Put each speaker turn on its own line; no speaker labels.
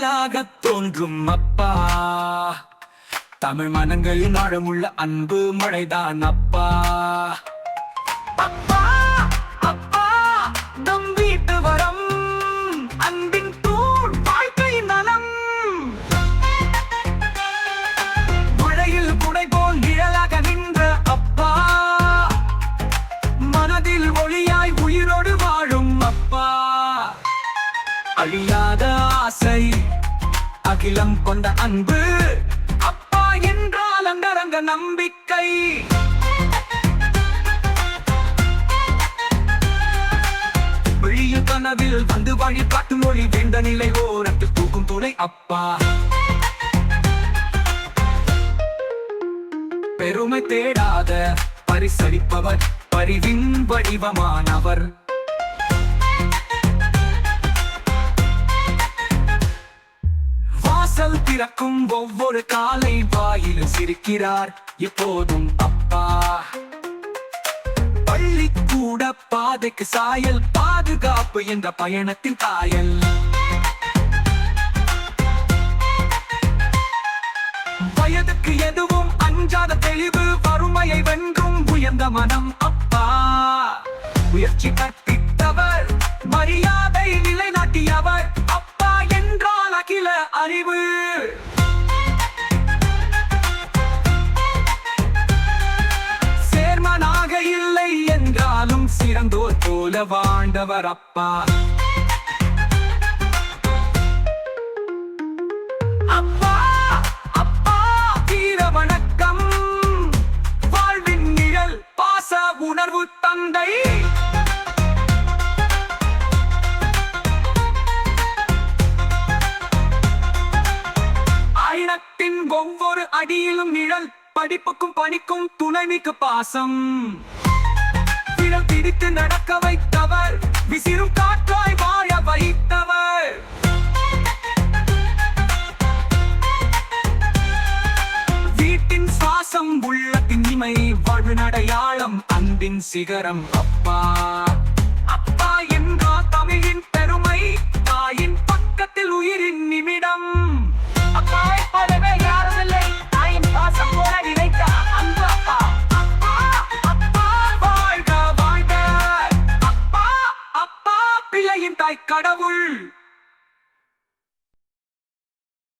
தோன்றும் அப்பா. தமிழ் மனங்களின் ஆழமுள்ள அன்பு மழைதான் அப்பா. அப்பா அப்பா தம் வீட்டு வரம் அன்பின் தூள் வாழ்க்கை நலம். மழையில் குடை போல் நிழலாக நின்ற அப்பா. மனதில் ஒளியாய் உயிரோடு வாழும் அப்பா. அழியாத அகிலம் கொண்ட அன்பு. அப்பா என்றால் அங்கரங்க நம்பிக்கை. விழியில் கனவில் வந்து வழி காட்டும் மொழி வேண்ட நிலை ஓரத்து தூக்கும் துணை அப்பா. பெருமை தேடாத பரிசளிப்பவர் பரிவின் வடிவமானவர். வாசல் திறக்கும் ஒவ்வொரு காலை வாயிலும் சிரிக்கிறார் எப்போதும் அப்பா. பள்ளி கூட பாதைக்கு சாயல் பாதுகாப்பு என்ற பயணத்தின் தாயல் வயதுக்கு எதுவும் அஞ்சாத தெளிவு வறுமையை வென்றும் உயர்ந்த மனம் அப்பா. முயற்சி கற்பித்தவர் அறிவு. சேர்மனாக இல்லை என்றாலும் சிறந்தோர் போல வாழ்ந்தவர் அப்பா. அப்பா வணக்கம். வாழ்வின் உணர்வு தந்தை. ஒவ்வொரு அடியிலும் நிழல் படிப்புக்கும் பணிக்கும் துணைவிக்கு பாசம். விரல் பிடித்து நடக்க வைத்தவர் விசிறும் காற்றாய் வாழ வைத்தவர். வீட்டின் சுவாசம் உள்ளத்தின் இமை வாழ்வின் அடையாளம் அன்பின் சிகரம் அப்பா. உலகின் தாய் கடவுள்.